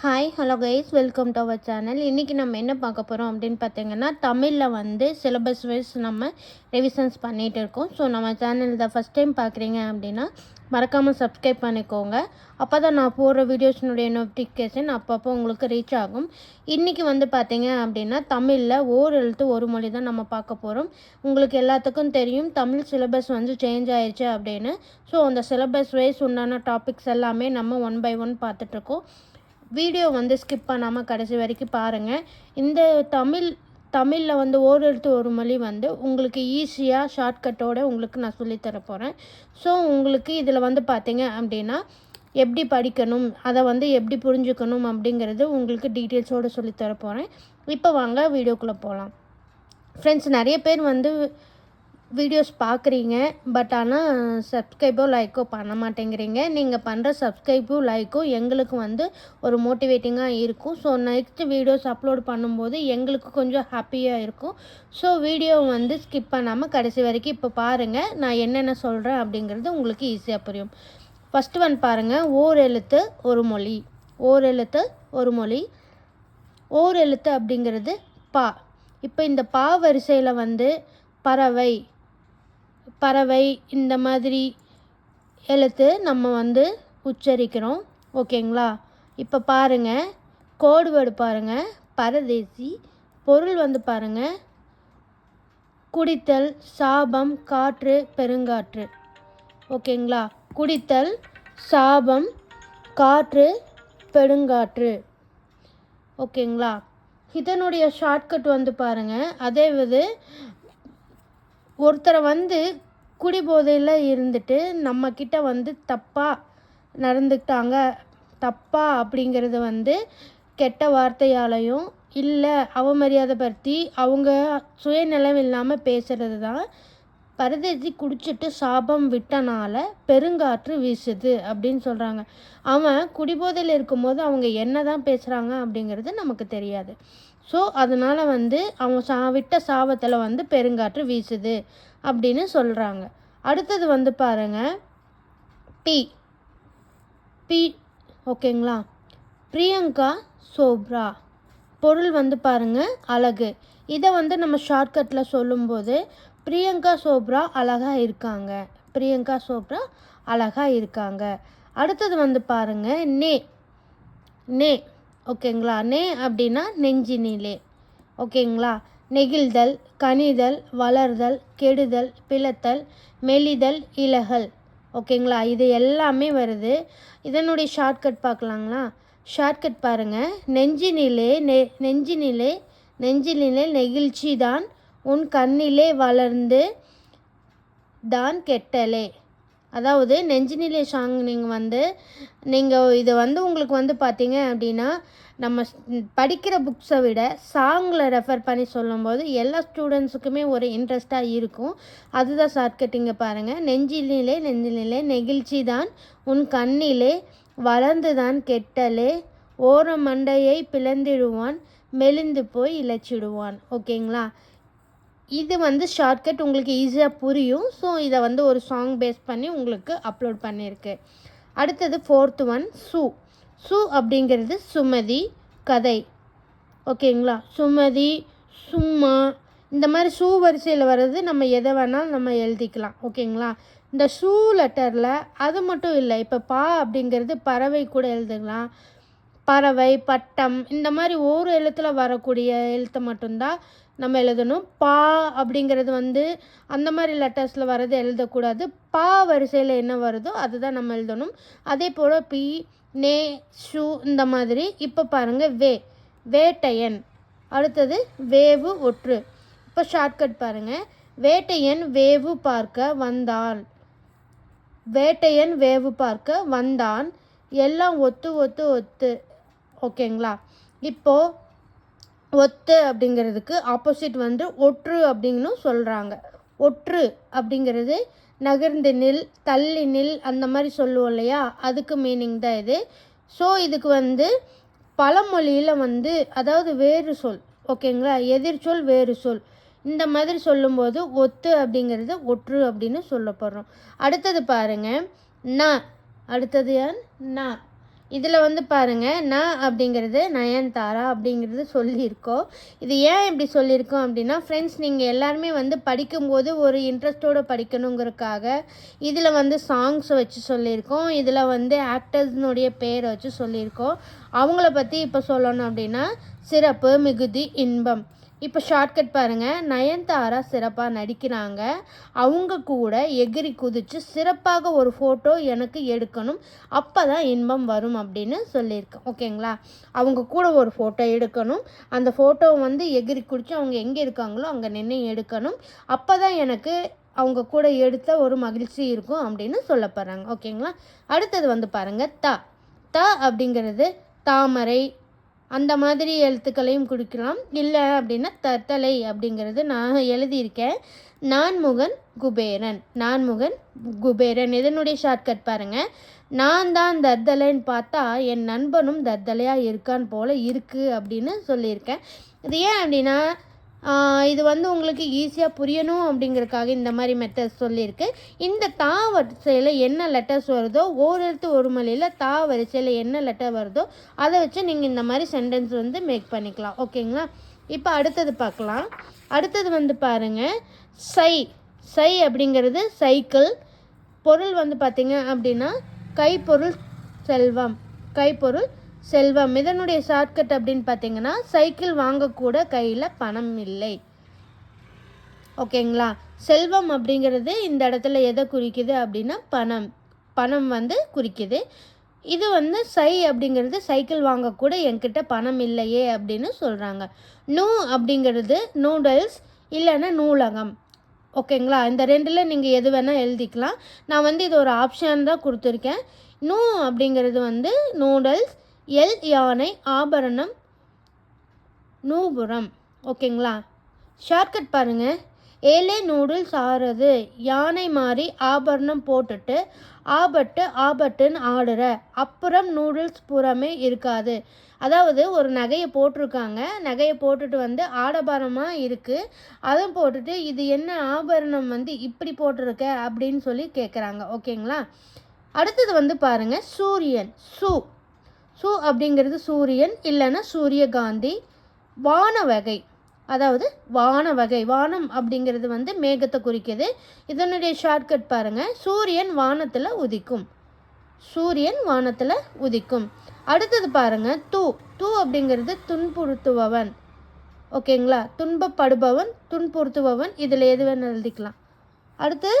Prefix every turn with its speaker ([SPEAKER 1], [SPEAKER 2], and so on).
[SPEAKER 1] Hi hello guys welcome to our channel இன்றைக்கி நம்ம என்ன பார்க்க போகிறோம் அப்படின்னு பார்த்தீங்கன்னா தமிழில் வந்து சிலபஸ் வைஸ் நம்ம ரிவிஷன்ஸ் பண்ணிகிட்டு இருக்கோம். ஸோ நம்ம சேனல் இதை ஃபஸ்ட் டைம் பார்க்குறீங்க அப்படின்னா மறக்காமல் சப்ஸ்கிரைப் பண்ணிக்கோங்க. அப்போ தான் நான் போடுற வீடியோஸினுடைய நோட்டிஃபிகேஷன் அப்பப்போ உங்களுக்கு ரீச் ஆகும். இன்றைக்கி வந்து பார்த்தீங்க அப்படின்னா தமிழில் ஓர் எழுத்து ஒரு மொழி தான் நம்ம பார்க்க போகிறோம் உங்களுக்கு எல்லாத்துக்கும் தெரியும் தமிழ் சிலபஸ் வந்து சேஞ்ச் ஆயிடுச்சு அப்படின்னு. ஸோ அந்த சிலபஸ் வைஸ் உண்டான டாபிக்ஸ் எல்லாமே நம்ம ஒன் பை ஒன் பார்த்துட்ருக்கோம் வீடியோ வந்து ஸ்கிப் பண்ணாமல் கடைசி வரைக்கும் பாருங்கள் இந்த தமிழ் தமிழில் வந்து ஓர் எழுத்து ஒரு மொழி வந்து உங்களுக்கு ஈஸியாக ஷார்ட்கட்டோடு உங்களுக்கு நான் சொல்லித்தர போகிறேன் ஸோ உங்களுக்கு இதில் வந்து பார்த்தீங்க அப்படின்னா எப்படி படிக்கணும் அதை வந்து எப்படி புரிஞ்சுக்கணும் அப்படிங்கிறது உங்களுக்கு டீட்டெயில்ஸோடு சொல்லித்தர போகிறேன் இப்போ வாங்க வீடியோக்குள்ளே போகலாம் ஃப்ரெண்ட்ஸ் நிறைய பேர் வந்து வீடியோஸ் பார்க்குறீங்க பட் ஆனால் சப்ஸ்கிரைபோ லைக்கோ பண்ண மாட்டேங்கிறீங்க. நீங்கள் பண்ணுற சப்ஸ்கிரைபோ லைக்கோ எங்களுக்கு வந்து ஒரு மோட்டிவேட்டிங்காக இருக்கும். ஸோ நெக்ஸ்ட் வீடியோஸ் அப்லோட் பண்ணும்போது எங்களுக்கு கொஞ்சம் ஹாப்பியாக இருக்கும். ஸோ வீடியோ வந்து ஸ்கிப் பண்ணாமல் கடைசி வரைக்கும் இப்போ பாருங்கள் நான் என்னென்ன சொல்கிறேன் அப்படிங்கிறது உங்களுக்கு ஈஸியாக புரியும். ஃபஸ்ட்டு ஒன் பாருங்கள் ஓர் எழுத்து ஒரு மொழி. ஓர் எழுத்து ஒரு மொழி. ஓர் எழுத்து அப்படிங்கிறது பா. இப்போ இந்த பா வரிசையில் வந்து பறவை பறவை இந்த மாதிரி எழுத்து நம்ம வந்து உச்சரிக்கிறோம். ஓகேங்களா? இப்போ பாருங்கள் கோடு வேர்டு பாருங்கள் பரதேசி. பொருள் வந்து பாருங்கள் குடித்தல் சாபம் காற்று பெருங்காற்று. ஓகேங்களா? குடித்தல் சாபம் காற்று பெருங்காற்று. ஓகேங்களா? இதனுடைய ஷார்ட்கட் வந்து பாருங்கள் அதே இது ஒருத்தரை வந்து குடிபோதையில் இருந்துட்டு நம்மக்கிட்ட வந்து தப்பாக நடந்துக்கிட்டாங்க. தப்பா அப்படிங்கிறது வந்து கெட்ட வார்த்தையாலையும் இல்லை அவமரியாதை படுத்தி அவங்க சுயநலம் இல்லாமல் பேசுகிறது தான் பரதேசி குடிச்சிட்டு சாபம் விட்டனால பெருங்காற்று வீசுது அப்படின்னு சொல்கிறாங்க அவன் குடிபோதையில் இருக்கும்போது அவங்க என்ன தான் பேசுகிறாங்க அப்படிங்கிறது நமக்கு தெரியாது. ஸோ அதனால் வந்து அவன் சா விட்ட சாபத்தில் வந்து பெருங்காற்று வீசுது அப்படின்னு சொல்கிறாங்க அடுத்தது வந்து பாருங்கள் பி பி ஓகேங்களா? பிரியங்கா சோப்ரா. பொருள் வந்து பாருங்கள் அழகு. இதை வந்து நம்ம ஷார்ட்கட்டில் சொல்லும்போது பிரியங்கா சோப்ரா அழகாக இருக்காங்க. பிரியங்கா சோப்ரா அழகாக இருக்காங்க. அடுத்தது வந்து பாருங்கள் நே. நே. ஓகேங்களா? நே அப்படின்னா நெஞ்சினிலே. ஓகேங்களா? நெகிழ்தல் கனிதல் வளர்தல் கெடுதல் பிளத்தல் மெலிதல் இலகல். ஓகேங்களா? இது எல்லாமே வருது. இதனுடைய ஷார்ட்கட் பார்க்கலாங்களா? ஷார்ட்கட் பாருங்கள் நெஞ்சினிலே நெ நெஞ்சினிலே நெஞ்சினிலே நெகிழ்ச்சி தான் உன் கண்ணிலே வளர்ந்து தான் கெட்டலே. அதாவது நெஞ்சினிலே சாங் நீங்கள் வந்து நீங்கள் இதை வந்து உங்களுக்கு வந்து பார்த்தீங்க அப்படின்னா நம்ம படிக்கிற புக்ஸை விட சாங்கில் ரெஃபர் பண்ணி சொல்லும்போது எல்லா ஸ்டூடெண்ட்ஸுக்குமே ஒரு இன்ட்ரெஸ்ட்டாக இருக்கும். அதுதான் ஷார்ட்கட்டிங்க பாருங்கள் நெஞ்சினிலே நெஞ்சினிலே நெகிழ்ச்சி தான் உன் கண்ணிலே வளர்ந்து தான் கெட்டலே. ஓர மண்டையை பிளந்திடுவான் மெலிந்து போய் இழைச்சிடுவான். ஓகேங்களா? இது வந்து ஷார்ட்கட் உங்களுக்கு ஈஸியாக புரியும். ஸோ இதை வந்து ஒரு சாங் பேஸ் பண்ணி உங்களுக்கு அப்லோட் பண்ணியிருக்கு அடுத்தது ஃபோர்த்து ஒன் சு சு அப்படிங்கிறது சுமதி கதை. ஓகேங்களா சுமதி சும்மா இந்த மாதிரி சூ வரிசையில் வர்றது நம்ம எதை வேணாலும் நம்ம எழுதிக்கலாம். ஓகேங்களா இந்த ஷூ லெட்டரில் அது மட்டும் இல்லை இப்போ பா அப்படிங்கிறது பறவை கூட எழுதுக்கலாம். பறவை பட்டம் இந்த மாதிரி ஒரு எழுத்தில் வரக்கூடிய எழுத்தை மட்டும்தான் நம்ம எழுதணும். பா அப்படிங்கிறது வந்து அந்த மாதிரி லெட்டர்ஸில் வர்றது எழுதக்கூடாது. பா வரிசையில் என்ன வருதோ அதுதான் நம்ம எழுதணும். அதே போல் பி நே ஷூ இந்த மாதிரி. இப்போ பாருங்கள் வே. வேட்டையன். அடுத்தது வேவு ஒற்று. இப்போ ஷார்ட்கட் பாருங்கள் வேட்டையன் வேவு பார்க்க வந்தான் வேட்டையன் வேவு பார்க்க வந்தான். எல்லாம் ஒத்து ஒத்து ஒத்து. ஓகேங்களா இப்போது ஒத்து அப்படிங்கிறதுக்கு ஆப்போசிட் வந்து ஒற்று அப்படின்னு சொல்கிறாங்க ஒற்று அப்படிங்கிறது நகர்ந்து நில் தள்ளி நில் அந்த மாதிரி சொல்லுவோம் இல்லையா? அதுக்கு மீனிங் தான் இது. ஸோ இதுக்கு வந்து பழமொழியில் வந்து அதாவது வேறு சொல் ஓகேங்களா எதிர்ச்சொல் வேறு சொல். இந்த மாதிரி சொல்லும்போது ஒத்து அப்படிங்கிறது ஒற்று அப்படின்னு சொல்லப்படுறோம். அடுத்தது பாருங்கள் ந. அடுத்தது யார்? ந. இதில் வந்து பாருங்க நான் அப்படிங்கிறது நயன்தாரா அப்படிங்கிறது சொல்லியிருக்கோம். இது ஏன் இப்படி சொல்லியிருக்கோம் அப்படின்னா ஃப்ரெண்ட்ஸ் நீங்கள் எல்லாருமே வந்து படிக்கும்போது ஒரு இன்ட்ரெஸ்ட்டோடு படிக்கணுங்கிறதுக்காக இதில் வந்து சாங்ஸ் வச்சு சொல்லியிருக்கோம். இதில் வந்து ஆக்டர்ஸ்னுடைய பேரை வச்சு சொல்லியிருக்கோம். அவங்கள பற்றி இப்போ சொல்லணும் அப்படின்னா சிறப்பு மிகுதி இன்பம். இப்போ ஷார்ட்கட் பாருங்கள் நயன்தாரா சிறப்பாக நடிக்கிறாங்க. அவங்க கூட எகிரி குதித்து சிறப்பாக ஒரு ஃபோட்டோ எனக்கு எடுக்கணும். அப்போ தான் இன்பம் வரும் அப்படின்னு சொல்லியிருக்கேன். ஓகேங்களா அவங்க கூட ஒரு ஃபோட்டோ எடுக்கணும். அந்த ஃபோட்டோ வந்து எகிரி குதித்து அவங்க எங்கே இருக்காங்களோ அங்கே நின்று எடுக்கணும். அப்போ தான் எனக்கு அவங்க கூட எடுத்த ஒரு மகிழ்ச்சி இருக்கும் அப்படின்னு சொல்ல போகிறாங்க ஓகேங்களா அடுத்தது வந்து பாருங்கள் த. த அப்படிங்கிறது தாமரை அந்த மாதிரி எழுத்துக்களையும் கொடுக்கலாம். இல்லை அப்படின்னா தத்தலை அப்படிங்கிறது நான் எழுதியிருக்கேன். நான்முகன் குபேரன். நான்முகன் குபேரன். இதனுடைய ஷார்ட்கட் பாருங்கள் நான் தான் தத்தலைன்னு பார்த்தா என் நண்பனும் தத்தலையாக இருக்கான் போல் இருக்குது அப்படின்னு சொல்லியிருக்கேன். இது ஏன் அப்படின்னா இது வந்து உங்களுக்கு ஈஸியாக புரியணும் அப்படிங்கிறதுக்காக இந்த மாதிரி மெத்தட் சொல்லியிருக்கு. இந்த தா வரிசையில் என்ன லெட்டர்ஸ் வருதோ ஓரெழுத்து ஒரு மொழியில் தா வரிசையில் என்ன லெட்டர் வருதோ அதை வச்சு நீங்கள் இந்த மாதிரி சென்டென்ஸ் வந்து மேக் பண்ணிக்கலாம். ஓகேங்களா இப்போ அடுத்தது பார்க்கலாம். அடுத்தது வந்து பாருங்கள் சை. சை அப்படிங்கிறது சைக்கிள் பொருள் வந்து பார்த்தீங்க அப்படின்னா கைப்பொருள் செல்வம். கைப்பொருள் செல்வம். இதனுடைய ஷார்ட்கட் அப்படின்னு பார்த்தீங்கன்னா சைக்கிள் வாங்கக்கூட கையில் பணம் இல்லை. ஓகேங்களா? செல்வம் அப்படிங்கிறது இந்த இடத்துல எதை குறிக்குது அப்படின்னா பணம். பணம் வந்து குறிக்குது. இது வந்து சை அப்படிங்கிறது சைக்கிள் வாங்கக்கூட என்கிட்ட பணம் இல்லையே அப்படின்னு சொல்கிறாங்க நூ அப்படிங்கிறது நூடுல்ஸ் இல்லைன்னா நூலகம். ஓகேங்களா? இந்த ரெண்டில் நீங்கள் எது வேணால் எழுதிக்கலாம். நான் வந்து இது ஒரு ஆப்ஷன் தான் கொடுத்துருக்கேன். நூ அப்படிங்கிறது வந்து நூடுல்ஸ் எல் யானை ஆபரணம் நூபுரம். ஓகேங்களா? ஷார்ட்கட் பாருங்கள் ஏலே நூடுல்ஸ் ஆறுது யானை மாதிரி ஆபரணம் போட்டுட்டு ஆபட்டு ஆபட்டுன்னு ஆடுற. அப்புறம் நூடுல்ஸ் புறமே இருக்காது. அதாவது ஒரு நகையை போட்டிருக்காங்க. நகையை போட்டுட்டு வந்து ஆடபாரமாக இருக்குது அதை போட்டுட்டு இது என்ன ஆபரணம் வந்து இப்படி போட்டிருக்க? அப்படின்னு சொல்லி கேட்குறாங்க ஓகேங்களா? அடுத்தது வந்து பாருங்கள் சூரியன். சூ. சு அப்படிங்கிறது சூரியன் இல்லைன்னா சூரியகாந்தி. வான வகை அதாவது வான வகை வானம் அப்படிங்கிறது வந்து மேகத்தை குறிக்கிறது இதனுடைய ஷார்ட்கட் பாருங்கள் சூரியன் வானத்தில் உதிக்கும். சூரியன் வானத்தில் உதிக்கும். அடுத்தது பாருங்கள் தூ. தூ அப்படிங்கிறது துன்புறுத்துபவன். ஓகேங்களா? துன்பப்படுபவன் துன்புறுத்துபவன். இதில் எது வேணும் எழுதிக்கலாம். அடுத்து